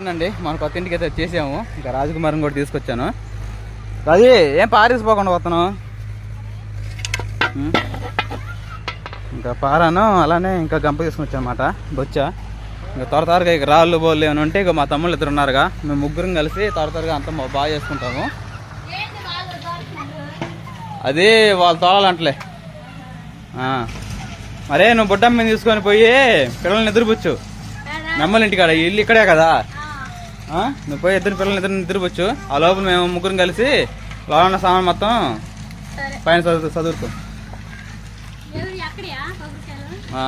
అండి మన కొత్త ఇంటికి అయితే వచ్చేసాము ఇంకా రాజకుమారిని కూడా తీసుకొచ్చాను. రాజీ! ఏం పారేసిపోకుండా ఉం? ఇంకా పారాను అలానే ఇంకా గంప తీసుకుని వచ్చానమాట బొచ్చ. ఇంకా త్వర త్వరగా ఇక రాళ్ళు బోళ్ళు ఏమైనా ఉంటే ఇక మా తమ్ముళ్ళు ఇద్దరు ఉన్నారుగా. మేము ముగ్గురం కలిసి త్వర త్వరగా అంతా మా- బాగా చేసుకుంటాము. అది వాళ్ళు తోలాలంటలే. ఆ. మరే నువ్వు బుడ్డమ్మ మీద తీసుకొని పోయి పిల్లల్ని నిద్రపుచ్చు. నమ్మలి ఇంటికాడ ఇల్లు ఇక్కడే కదా? నువ్వు పోయి ఇద్దరు పిల్లల్ని ఇద్దరు నిద్రపుచ్చు ఆ లోపల మేము ముగ్గురం కలిసి లోపల ఉన్న సామాన్ మొత్తం పైన చదువు చదువుతాం ఆ.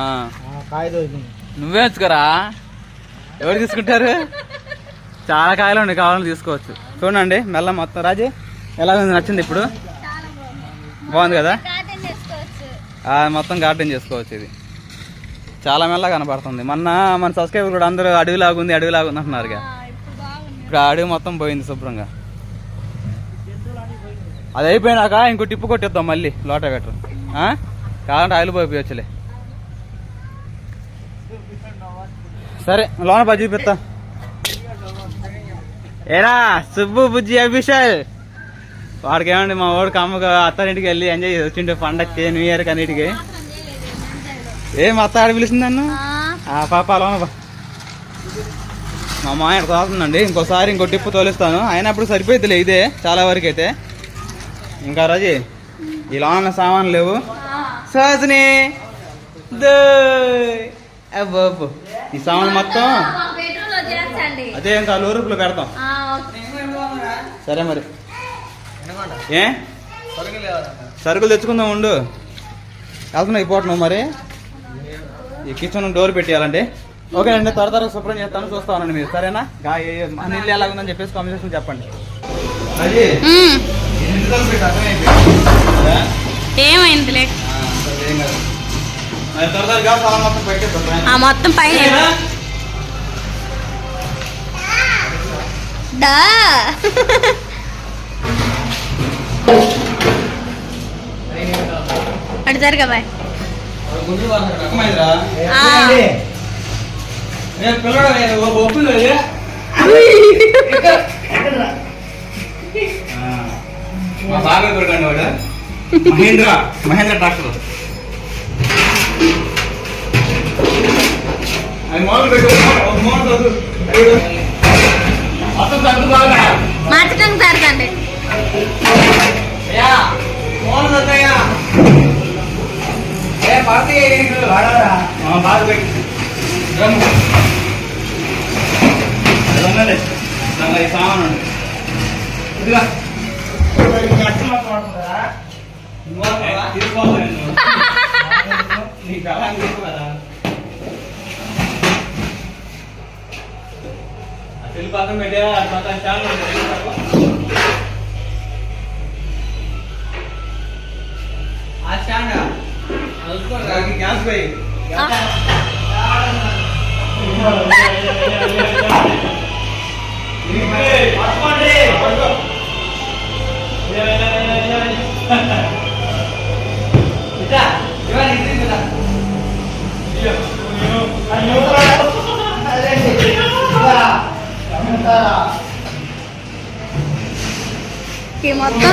కాయ దొరికింది. నువ్వే వచ్చుకరా? ఎవరు తీసుకుంటారు? చాలా కాయలు ఉన్నాయి కావాలని తీసుకోవచ్చు. చూడండి మెల్ల మొత్తం. రాజీ ఎలా ఉంది? నచ్చింది ఇప్పుడు? బాగుంది. కదా? ఆ, మొత్తం గార్డెన్ చేసుకోవచ్చు ఇది. చాలా మెల్లగా కనపడుతుంది. మొన్న మన సబ్స్క్రైబర్ కూడా అందరూ అడవిలాగా ఉంది అడవిలాగా ఉంది అంటున్నారు ఇక. ఇప్పుడు ఆ అడవి మొత్తం పోయింది శుభ్రంగా. అది అయిపోయినాక ఇంకో టిప్పు కొట్టిద్దాం మళ్ళీ లోట పెట్టరు కావాలంటే ఆయిల్ పోయిపోయచ్చులే సరే లోన పది చూపిస్తా. ఏరా సుబ్బు బుజ్జి అభిషేక్. వాడికి ఏమండి మా వాడికి అమ్మకు అత్తారింటికి వెళ్ళి ఎంజాయ్ చేసి వచ్చిండే పండక్కి న్యూ ఇయర్ అన్నిటికి. ఏం అత్త ఆడ పిలిచింది నన్ను? పాప లోన పా. మా మాయ తోలుతుందండి ఇంకోసారి ఇంకో టిప్పు తోలిస్తాను. అయినప్పుడు సరిపోయిద్దిలే ఇదే చాలా వరకు అయితే. ఇంకా రాజీ ఇలా ఉన్న సామాన్లు లేవు. సోజని అబ్బో అబ్బో. ఈ సామాన్ మొత్తం అదే ఇంకా లోరుపులో పెడతాం. సరే మరి. ఏ? సరుకులు తెచ్చుకుందాం ఉండు. వెళ్తున్నావు ఈ పూట నువ్వు మరి. ఈ కిచెన్ డోర్ పెట్టేయాలండి ఓకే అండి త్వర త్వరగా శుభ్రం చేస్తాను చూస్తానండి మీరు. సరేనా? గా ఏ- మన ఇల్లు ఎలా ఉందని చెప్పేసి కామెంట్ చెప్పండి. ఏమైందిలే? కాదు. మొత్తం పెట్టేద్దాం ఆ మొత్తం పైన. డా. అటు జరగా పిల్లడు ఏ, ఒప్పులు మా బాబాయ్ కొడుకండి వాడు. మహేంద్ర మహేంద్ర ట్రాక్టర్. అది మోడల్ పెట్టు మోడల్ అసలు వద్దు. సెల్ పక్కన పెట్టే అది పక్కన పక్కన. ఆ స్టాండ్ గ్యాస్ పోయి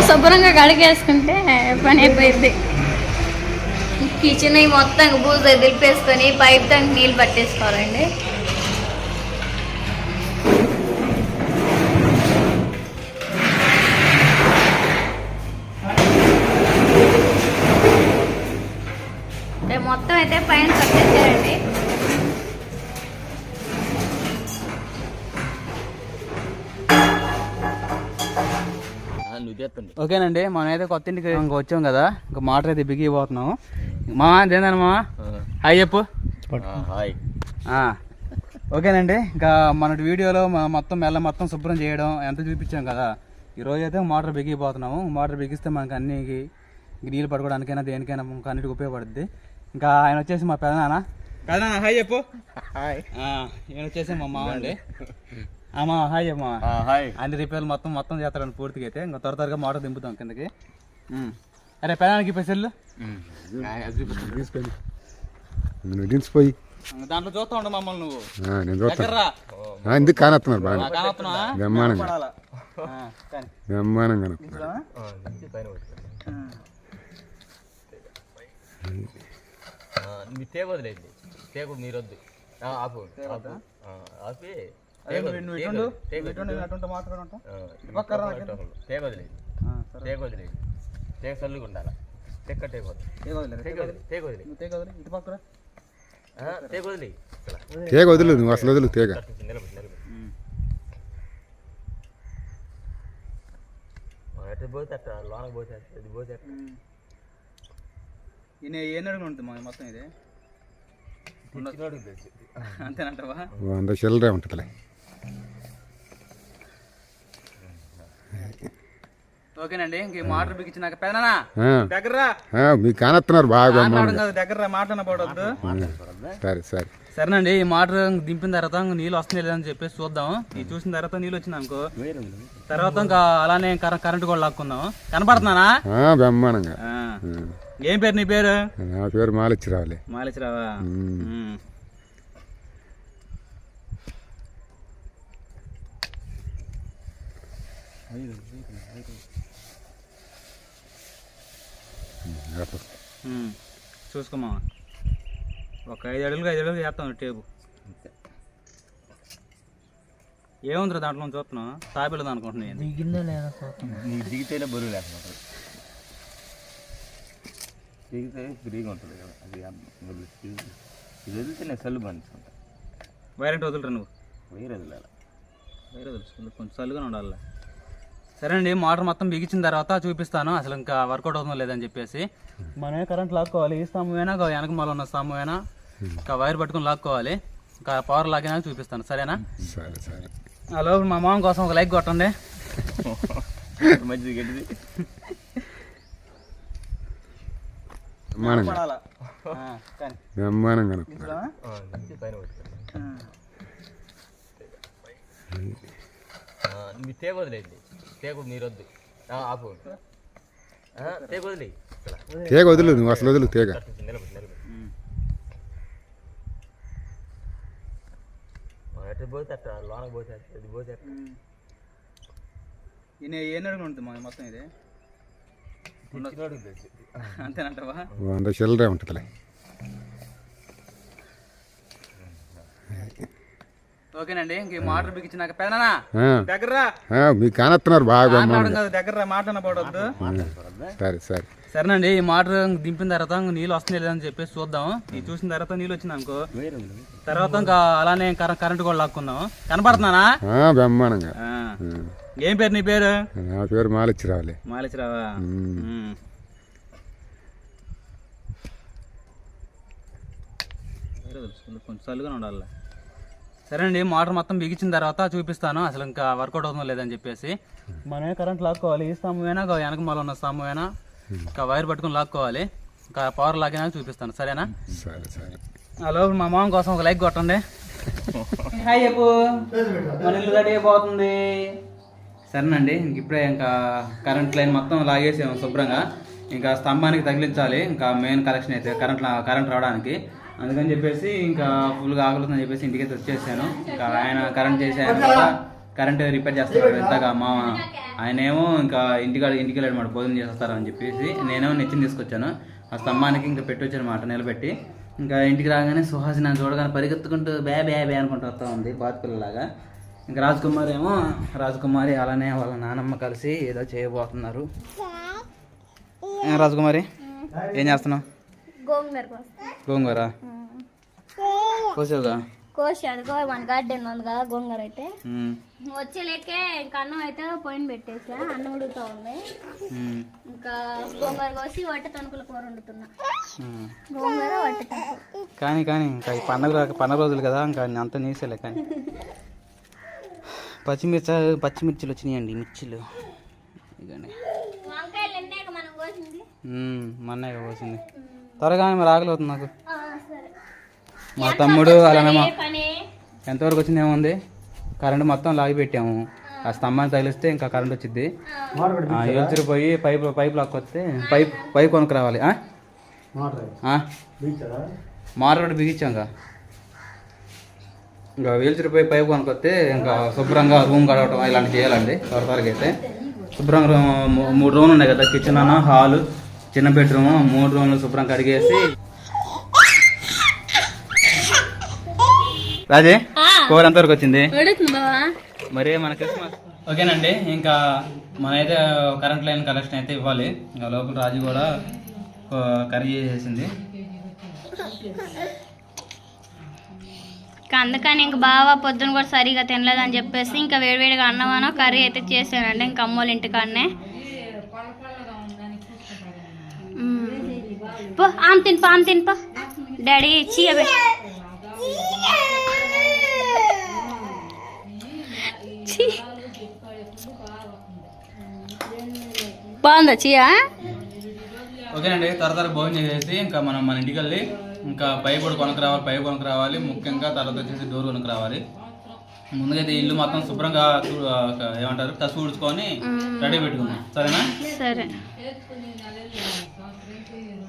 శుభ్రంగా కడిగేసుకుంటే పని అయిపోయింది కిచెన్ మొత్తం బూజ వదిలిపేసుకొని పైప్ ట్యాంక్ నీళ్ళు పట్టేసుకోవాలండి. ఓకేనండి మనం అయితే కొత్త ఇంటికి ఇంకా వచ్చాం కదా ఇంకా మోటార్ అయితే బిగిపోతున్నాం మా ఏందని మా హాయ్ చెప్పు. హాయ్. ఆ, ఓకేనండి ఇంకా మన వీడియోలో మ- మొత్తం మెల్ల మొత్తం శుభ్రం చేయడం ఎంత చూపించాం కదా ఈ రోజు అయితే మోటార్ బిగిపోతున్నాము మోటార్ బిగిస్తే మనకి అన్ని నీళ్ళు పడుకోవడానికైనా దేనికైనా ఇంకా అన్నిటికి ఉపయోగపడుద్ది. ఇంకా ఆయన వచ్చేసి మా పెదనాన్న. పెదనాన్న హాయ్ చెప్పు. హాయ్. ఆ, ఈయన వచ్చేసి మా మామ అండి అమ్మా హాయ్ చెప్పు మామ హాయ్. అన్ని రిపేర్లు మొత్తం మొత్తం చేస్తారని పూర్తిగా అయితే. ఇంకా త్వర త్వరగా మోటార్ దింపుతాం కిందకి. అరే తీసుకోండి. నువ్వు దించిపోయి. దాంట్లో చూస్తా ఉండు మమ్మల్ని నువ్వు. ఆ, నేను చూస్తాను ఎందుకు కానొస్తున్నారు బాగా? బ్రహ్మాండంగా. బ్రహ్మాండంగా మీ తేగ వదిలేయండి. తేగ మీరు వద్దు ఆ, ఆపు. ఆపు. నువ్వు తేగ ఇటుండు, తేగ నువ్వు ఉండాలి తెక్క ఇటు. తేగ వదిలే అసలు వదులు తీగ. అంతేనంటవా? వంద చిల్లరే ఉంటుందిలే. ఓకేనండి ఇంక మోటార్ బిగించినాక పెదనా ఆ, మీకు కానొస్తున్నారు బాగా దగ్గర మాట్లాడబడవద్దు సరే సరే. సరేనండి ఈ మోటార్ దింపిన తర్వాత నీళ్ళు వస్తున్నాయి లేదని చెప్పేసి చూద్దాం. ఇది చూసిన తర్వాత నీళ్ళు వచ్చింది అనుకో. తర్వాత ఇంకా అలానే కర- కరెంట్ కూడా లాక్కుందాం. కనపడుతున్నానా? బ్రహ్మాండంగా. ఏం పేరు నీ పేరు? నా పేరు మాలిచ్చి రావాలి. చూసుకోమా. ఒక ఐదు అడుగులు ఐదు అడుగులు చేస్తాం టేబు ఏముందిరా దాంట్లో చూస్తున్నావు తాపిల్లది అనుకుంటున్నాను నీకు దిగితేనే బరువు లేకపోతే దిగితే ఫ్రీగా ఉంటుంది కదా. అది వదిలి- ఇది ఇది వదిలితేనే సల్లు పంచుకుంటా వైరెంట్ వదులురా నువ్వు. వేరే వదిలేలా? వేరే తెలుసు కొంచెం చల్లుగానే ఉండాలి సరేనండి మోటార్ మొత్తం బిగించిన తర్వాత చూపిస్తాను. అసలు ఇంకా వర్కౌట్ అవుతుందో లేదని చెప్పేసి. మనమే కరెంట్ లాక్కోవాలి. ఈ స్తంభం అయినా ఇంకా వెనక మళ్ళీ ఉన్న స్తంభం అయినా ఇంకా వైర్ పట్టుకొని లాక్కోవాలి. ఇంకా పవర్ లాగినా చూపిస్తాను. సరేనా? సరే సరే. హలో మా మామ కోసం ఒక లైక్ కొట్టండి. మంచిది గట్టిది మీ తేగ వదిలేయండి. తేగ మీరు వద్దు ఆ, ఆపు. ఆ, తేగ వదిలే తీగ వదులు నువ్వు అసలు వదులు తీగ. ఎట్లా పోతే అట్ట లోనకి పోతే ఇది పోతే. ఈయన ఏ అడుగులు ఉంటుంది మా మొత్తం ఇది? అంతేనంటవా? వంద చిల్లరే ఉంటుందిలే. ఓకేనండి ఇంక మోటార్ బిగించినాక పెదనా దగ్గరరా. మీకు కానొస్తున్నారు బాగా దగ్గర మాట్లాడబడవద్దు సరే సరే. సరేనండి ఈ మోటార్ దింపిన తర్వాత నీళ్ళు వస్తున్నాయి లేదని చెప్పేసి చూద్దాం. ఇది చూసిన తర్వాత నీళ్ళు వచ్చింది అనుకో. తర్వాత ఇంకా అలానే కర- కరెంట్ కూడా లాక్కుందాం. కనపడుతున్నానా? బ్రహ్మాండంగా. ఏం పేరు నీ పేరు? నా పేరు మాలిచ్చి రావాలి మాలిచిరావా ఉమ్. ఉమ్. వేరే తెలుసు, కొంచెం చల్లుగానే ఉండాలి సరేనండి మోటార్ మొత్తం బిగించిన తర్వాత చూపిస్తాను. అసలు ఇంకా వర్కౌట్ అవుతుందో లేదని చెప్పేసి. మనమే కరెంట్ లాక్కోవాలి. ఈ స్తంభం అయినా ఇంకా వెనక మళ్ళీ ఉన్న స్తంభం అయినా ఇంకా వైర్ పట్టుకొని లాక్కోవాలి. ఇంకా పవర్ లాగినా చూపిస్తాను. సరేనా? సరే సరే. హలో మా మామ కోసం ఒక లైక్ కొట్టండి. హాయ్ చెప్పు. మన ఇల్లు రెడీ అయిపోతుంది సరేనండి ఇంక ఇప్పుడే ఇంకా కరెంట్ లైన్ మొత్తం లాగేసాము శుభ్రంగా. ఇంకా స్తంభానికి తగిలించాలి. ఇంకా మెయిన్ కలెక్షన్ అయితే కరెంట్ కరెంట్ రావడానికి. అందుకని చెప్పేసి ఇంకా ఫుల్గా ఆగుతుందని చెప్పేసి ఇంటికి అయితే వచ్చేసాను. ఇంకా ఆయన కరెంట్ చేసి ఆయన కూడా కరెంట్ రిపేర్ చేస్తాడు ఇంతగా మామ ఆయన ఏమో ఇంకా ఇంటికాడ ఇంటికి వెళ్ళాడు మాట భోజనం చేస్తారని చెప్పేసి నేనేమో నెచ్చిన తీసుకొచ్చాను. ఆ స్తంభానికి ఇంకా పెట్టి వచ్చానమాట నిలబెట్టి. ఇంకా ఇంటికి రాగానే సుహాసి నన్ను చూడగానే పరిగెత్తుకుంటూ బే బే బే అనుకుంటూ వస్తూ ఉంది బాతుపిల్లలాగా ఇంకా రాజకుమారి ఏమో రాజకుమారి అలానే వాళ్ళ నానమ్మ కలిసి ఏదో చేయబోతున్నారు. రాజకుమారి ఏం చేస్తున్నావు? గోంగూర గోంగూర? కోసావుగా కోసి అదిగో మన గార్డెన్ ఉంది కదా గోంగూర అయితే. ఉమ్, వచ్చే లెక్కే ఇంకా అన్నం అయితే పోయిన పెట్టేసా. అన్నం ఉడుకుతా ఉంది. ఇంకా గోంగూర కోసి వట్టి తణుకుల కూర వండుతున్నా. గోంగూర వట్టి కానీ కానీ ఇంకా పండగ పండగ రోజులు కదా ఇంకా అంత నీసేలే కానీ. పచ్చిమిర్చ పచ్చిమిర్చిలు వచ్చినాయండి మిర్చిలు. ఇదండి వంకాయలు ఎన్నేక మనం కోసింది. మొన్న పోసింది త్వరగా మరి ఆకలి అవుతుంది నాకు. ఆ, సరే. మా తమ్ముడు అలానే మా ఎంతవరకు వచ్చింది ఏముంది? కరెంట్ మొత్తం లాగి పెట్టాము. ఆ. స్తంభాన్ని తగిలిస్తే ఇంకా కరెంట్ వచ్చింది ఏల్చురు పోయి పైప్ పైప్ లాక్కొస్తే పైప్ పైప్ కొనుక్కు రావాలి ఆ? ఆ? మోటార్ ఒకటి బిగించాంగా ఇంకా వీల్చిరిపోయి పైపు కొనుక్కొస్తే ఇంకా శుభ్రంగా రూమ్ కడగటం ఇలాంటివి చేయాలండి. త్వర త్వరగా అయితే. శుభ్రంగా మూడు రూమ్లు ఉన్నాయి కదా కిచెన్ అన్న హాలు. చిన్న బెడ్రూమ్ మూడు రూమ్లు శుభ్రం కడిగేసి. రాజే కూర ఎంతవరకు వచ్చింది? మరి మన క్రిస్మస్ ఓకేనండి ఇంకా మనైతే కరెంట్ లైన్ కనెక్షన్ అయితే ఇవ్వాలి. ఇంకా లోపల రాజు కూడా కర్రీ చేసేసింది. ఇంకా అందుకని ఇంక బావ పొద్దున కూడా సరిగా తినలేదని చెప్పేసి ఇంకా వేడివేడిగా అన్నమానో కర్రీ అయితే చేసానండి ఇంకా అమ్మోళ్ళ ఇంటికాడనే. పో ఆమె తినిపో ఆమె తినిపో డాడీ చీయబే ఛీ. బాగుందా చీయా? ఓకేనండి త్వర త్వర భోజనం చేసేసి ఇంకా మనం మన ఇంటికి వెళ్ళి ఇంకా పైప్ కూడా కొనుక్కు రావాలి పైప్ కొనుక్కు రావాలి ముఖ్యంగా తర్వాత వచ్చేసి డోర్ కొనుక్కు రావాలి. ముందుగా ఇల్లు మొత్తం శుభ్రంగా చూ- ఏమంటారు? కసు ఊడ్చుకొని రెడీ పెట్టుకుందాం. సరేనా? సరే. Yeah.